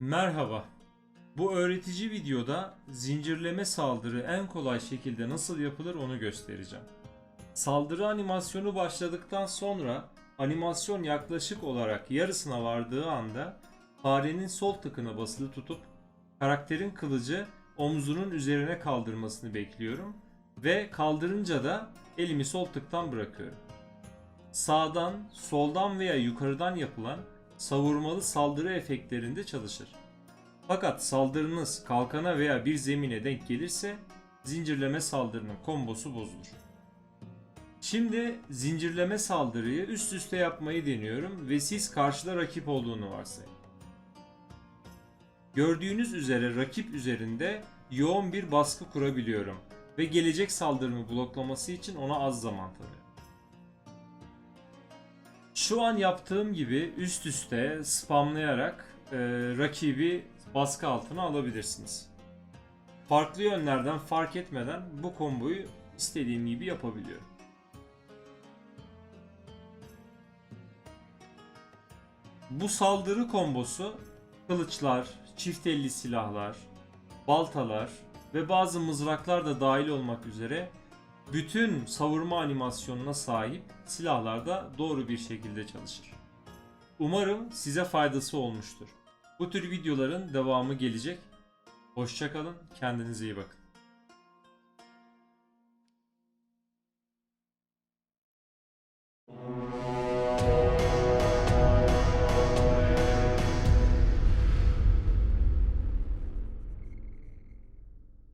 Merhaba. Bu öğretici videoda zincirleme saldırı en kolay şekilde nasıl yapılır onu göstereceğim. Saldırı animasyonu başladıktan sonra animasyon yaklaşık olarak yarısına vardığı anda farenin sol tıkına basılı tutup karakterin kılıcı omzunun üzerine kaldırmasını bekliyorum ve kaldırınca da elimi sol tıktan bırakıyorum. Sağdan, soldan veya yukarıdan yapılan savurmalı saldırı efektlerinde çalışır. Fakat saldırınız kalkana veya bir zemine denk gelirse zincirleme saldırının kombosu bozulur. Şimdi zincirleme saldırıyı üst üste yapmayı deniyorum ve siz karşıda rakip olduğunu varsayın. Gördüğünüz üzere rakip üzerinde yoğun bir baskı kurabiliyorum ve gelecek saldırımı bloklaması için ona az zaman tanıyorum. Şu an yaptığım gibi üst üste spamlayarak e, rakibi baskı altına alabilirsiniz. Farklı yönlerden fark etmeden bu komboyu istediğim gibi yapabiliyorum. Bu saldırı kombosu kılıçlar, çift elli silahlar, baltalar ve bazı mızraklar da dahil olmak üzere bütün savurma animasyonuna sahip silahlarda doğru bir şekilde çalışır. Umarım size faydası olmuştur. Bu tür videoların devamı gelecek. Hoşçakalın, kendinize iyi bakın.